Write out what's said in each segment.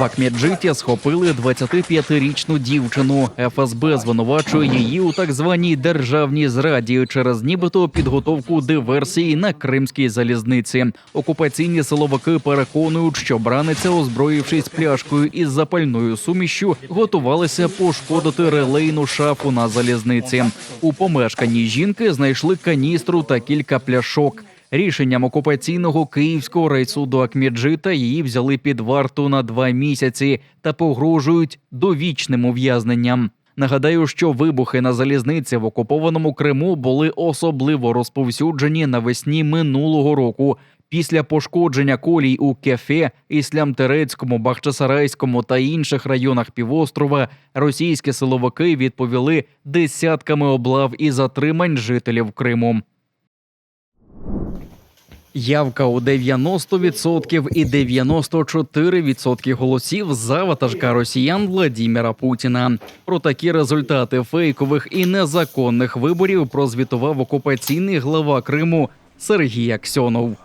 В Акмеджиті схопили 25-річну дівчину. ФСБ звинувачує її у так званій державній зраді через нібито підготовку диверсії на кримській залізниці. Окупаційні силовики переконують, що браниця, озброївшись пляшкою із запальною сумішю, готувалася пошкодити релейну шафу на залізниці. У помешканні жінки знайшли каністру та кілька пляшок. Рішенням окупаційного київського райсуду Акмеджита її взяли під варту на два місяці та погрожують довічним ув'язненням. Нагадаю, що вибухи на залізниці в окупованому Криму були особливо розповсюджені навесні минулого року. Після пошкодження колій у Кефе, Іслямтерецькому, Бахчисарайському та інших районах півострова російські силовики відповіли десятками облав і затримань жителів Криму. Явка у 90% і 94% голосів за ватажка росіян Владіміра Путіна. Про такі результати фейкових і незаконних виборів прозвітував окупаційний глава Криму Сергій Аксьонов.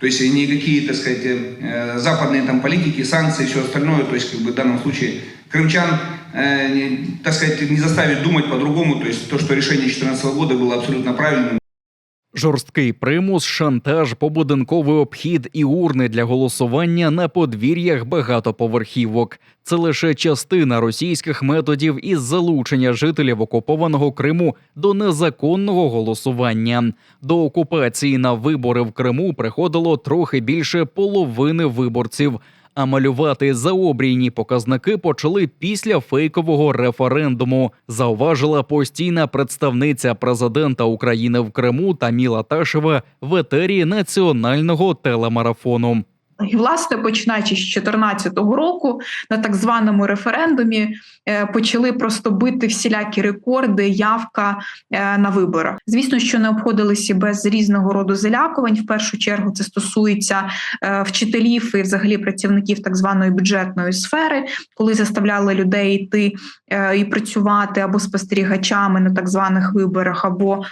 То есть никакие, так сказать, э, западные там политики, санкции, все остальное, то есть как бы в данном случае крымчан, э, не- так сказать, не заставить думать по-другому, то есть то, что решение 2014 года было абсолютно правильным, Жорсткий примус, шантаж, побудинковий обхід і урни для голосування на подвір'ях багатоповерхівок. Це лише частина російських методів із залучення жителів окупованого Криму до незаконного голосування. До окупації на вибори в Криму приходило трохи більше половини виборців. А малювати заобрійні показники почали після фейкового референдуму. Зауважила постійна представниця президента України в Криму Таміла Ташева в етері національного телемарафону. І, власне, починаючи з 2014 року, на так званому референдумі е, почали просто бити всілякі рекорди, явка е, на виборах. Звісно, що не обходилися без різного роду залякувань. В першу чергу це стосується е, вчителів і взагалі працівників так званої бюджетної сфери, коли заставляли людей йти і працювати або спостерігачами на так званих виборах, або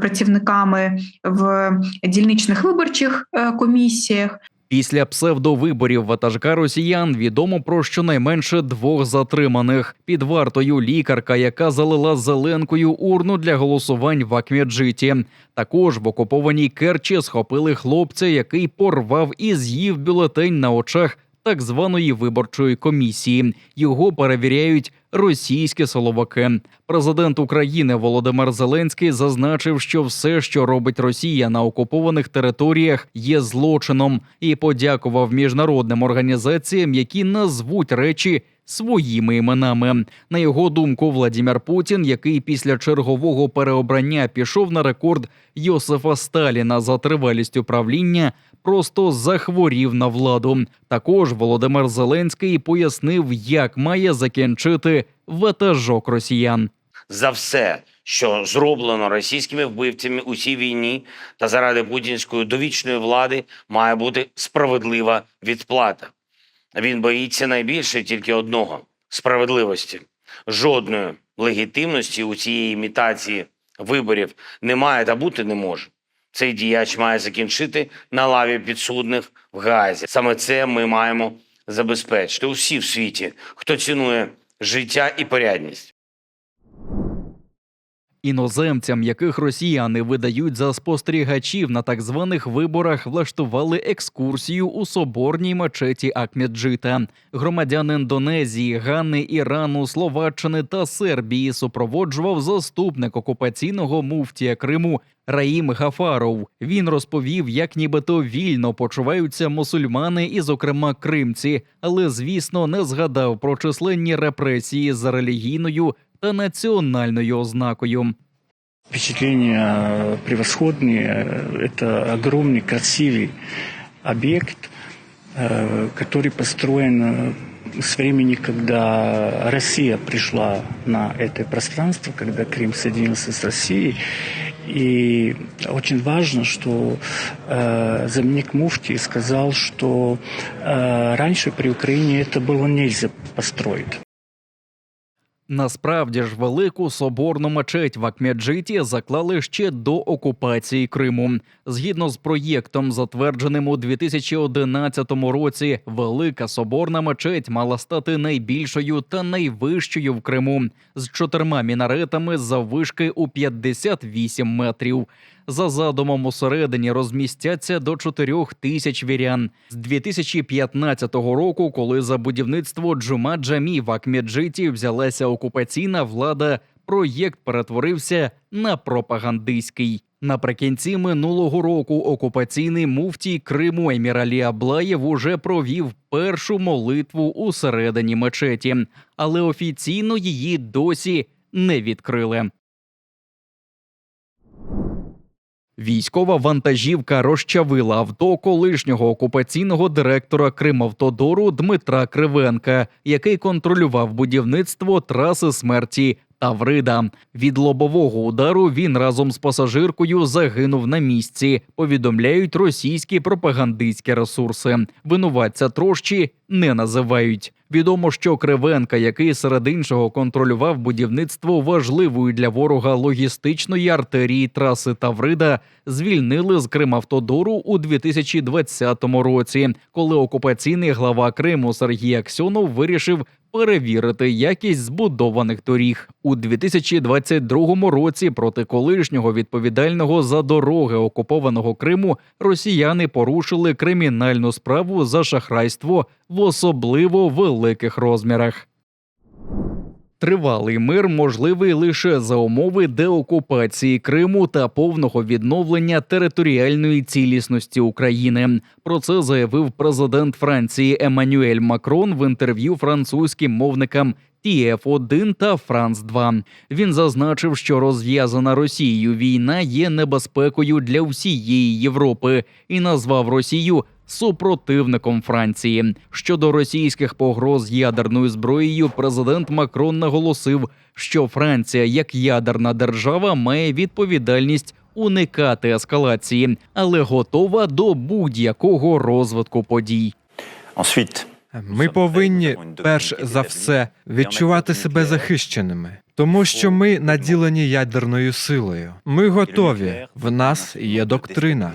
працівниками в дільничних виборчих комісіях. Після псевдовиборів ватажка росіян відомо про щонайменше двох затриманих під вартою лікарка, яка залила зеленкою урну для голосувань в Акмеджиті. Також в окупованій Керчі схопили хлопця, який порвав і з'їв бюлетень на очах так званої виборчої комісії. Його перевіряють російські силовики. Президент України Володимир Зеленський зазначив, що все, що робить Росія на окупованих територіях, є злочином, і подякував міжнародним організаціям, які назвуть речі. Своїми іменами на його думку, Владімір Путін, який після чергового переобрання пішов на рекорд Йосифа Сталіна за тривалістю правління, просто захворів на владу. Також Володимир Зеленський пояснив, як має закінчити ватажок росіян. за все, що зроблено російськими вбивцями у цій війні та заради путінської довічної влади, має бути справедлива відплата. Він боїться найбільше тільки одного справедливості. Жодної легітимності у цієї імітації виборів немає та бути не може. Цей діяч має закінчити на лаві підсудних в Гаазі. Саме це ми маємо забезпечити усі в світі, хто цінує життя і порядність. Іноземцям, яких росіяни видають за спостерігачів на так званих виборах, влаштували екскурсію у соборній мечеті Акмеджита. Громадян Індонезії, Гани, Ірану, Словаччини та Сербії супроводжував заступник окупаційного муфтія Криму Раїм Гафаров. Він розповів, як нібито вільно почуваються мусульмани і, зокрема, кримці, але звісно не згадав про численні репресії за релігійною та національною ознакою. Впечатления превосходные. Это огромный, красивый объект, э, который построен э, с времени, когда Россия пришла на это пространство, когда Крым соединился с Россией. И очень важно, что э, замник Муфти сказал, что э, раньше при Украине это было нельзя построить. Насправді ж велику соборну мечеть в Акмеджиті заклали ще до окупації Криму. Згідно з проєктом, затвердженим у 2011 році, велика соборна мечеть мала стати найбільшою та найвищою в Криму з чотирма мінаретами заввишки у 58 метрів. За задумом усередині розмістяться до 4 тисяч вірян. З 2015 року, коли за будівництво Джума Джамі в Акмеджиті взялася окупаційна влада, проєкт перетворився на пропагандистський. Наприкінці минулого року окупаційний муфтій Криму Еміралі Аблаєв уже провів першу молитву у середині мечеті, але офіційно її досі не відкрили. Військова вантажівка розчавила авто колишнього окупаційного директора Кримавтодору Дмитра Кривенка, який контролював будівництво траси смерті Таврида. Від лобового удару він разом з пасажиркою загинув на місці. Повідомляють російські пропагандистські ресурси. Винуватця трощі не називають. Відомо, що Кривенка, який серед іншого контролював будівництво важливої для ворога логістичної артерії траси Таврида, звільнили з Кримавтодору у 2020 році, коли окупаційний глава Криму Сергій Аксьонов вирішив перевірити якість збудованих доріг у 2022 році. Проти колишнього відповідального за дороги окупованого Криму росіяни порушили кримінальну справу за шахрайство в особливо великих розмірах. Тривалий мир можливий лише за умови деокупації Криму та повного відновлення територіальної цілісності України. Про це заявив президент Франції Еммануель Макрон в інтерв'ю французьким мовникам TF1 та Франс 2 Він зазначив, що розв'язана Росією війна є небезпекою для всієї Європи і назвав Росію супротивником Франції. Щодо російських погроз ядерною зброєю, президент Макрон наголосив, що Франція, як ядерна держава, має відповідальність уникати ескалації, але готова до будь-якого розвитку подій. Ми повинні перш за все відчувати себе захищеними, тому що ми наділені ядерною силою. Ми готові. В нас є доктрина.